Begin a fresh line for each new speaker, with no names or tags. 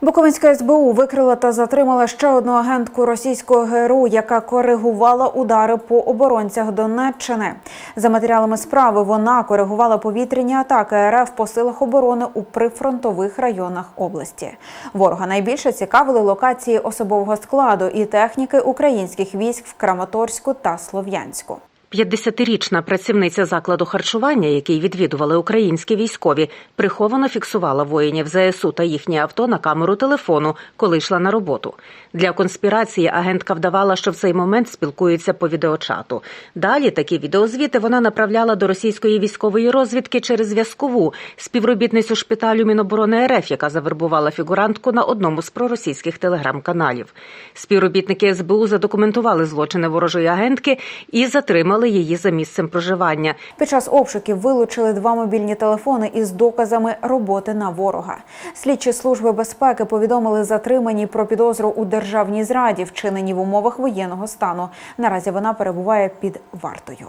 Буковинська СБУ викрила та затримала ще одну агентку російського ГРУ, яка коригувала удари по оборонцях Донеччини. За матеріалами справи вона коригувала повітряні атаки РФ по силах оборони у прифронтових районах області. Ворога найбільше цікавили локації особового складу і техніки українських військ в Краматорську та Слов'янську.
50-річна працівниця закладу харчування, який відвідували українські військові, приховано фіксувала воїнів ЗСУ та їхнє авто на камеру телефону, коли йшла на роботу. Для конспірації агентка вдавала, що в цей момент спілкується по відеочату. Далі такі відеозвіти вона направляла до російської військової розвідки через зв'язкову співробітницю шпиталю Міноборони РФ, яка завербувала фігурантку на одному з проросійських телеграм-каналів. Співробітники СБУ задокументували злочини ворожої агентки і затримали її за місцем проживання.
Під час обшуків вилучили два мобільні телефони із доказами роботи на ворога. Слідчі служби безпеки повідомили затримані про підозру у державній зраді, вчинені в умовах воєнного стану. Наразі вона перебуває під вартою.